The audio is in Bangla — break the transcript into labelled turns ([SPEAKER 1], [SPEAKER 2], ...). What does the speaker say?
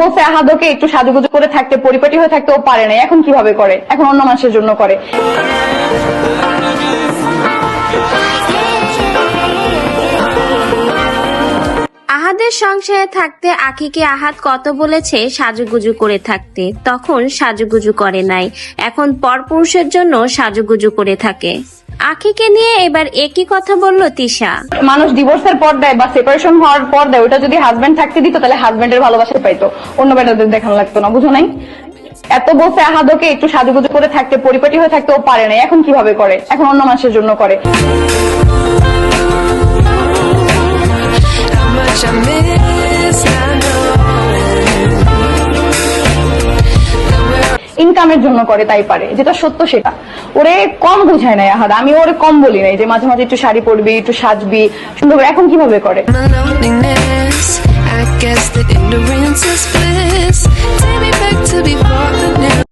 [SPEAKER 1] বলছে আহাদকে একটু সাজুগুজু করে থাকতে, পরিপাটি হয়ে থাকতে ও পারে না এখন কীভাবে করে? এখন অন্য মানুষের জন্য করে।
[SPEAKER 2] আহাদের সংসারে থাকতে আখিকে আহাদ কত বলেছে সাজুগুজু করে থাকতে? তখন সাজুগুজু করে নাই। এখন পরপুরুষের জন্য সাজুগুজু করে থাকে। আখিকে নিয়ে এবার একই কথা বলল তিশা।
[SPEAKER 1] মানুষ ডিভোর্সের পর দেয় বা সেপারেশন হওয়ার পর দেয় ওটা যদি হাজবেন্ড থাকতে দিত, তাহলে হাজবেন্ডের ভালোবাসা পাইতো। অন্য বেটাদের দেখানো লাগতো না, বুঝো নাই? এত বলছে আহাদকে একটু সাজুগুজু করে থাকতে, পরিপাটি হয়ে থাকতে ও পারে না এখন কীভাবে করে? এখন অন্য মানুষের জন্য করে। ইনকামের জন্য করে, তাই পারে। যেটা সত্য সেটা। ওরে কম বুঝায় নাই আহার আমি ওরে কম বলি নাই যে মাঝে মাঝে একটু শাড়ি পরবি, একটু সাজবি। সুন্দর। এখন কীভাবে করে?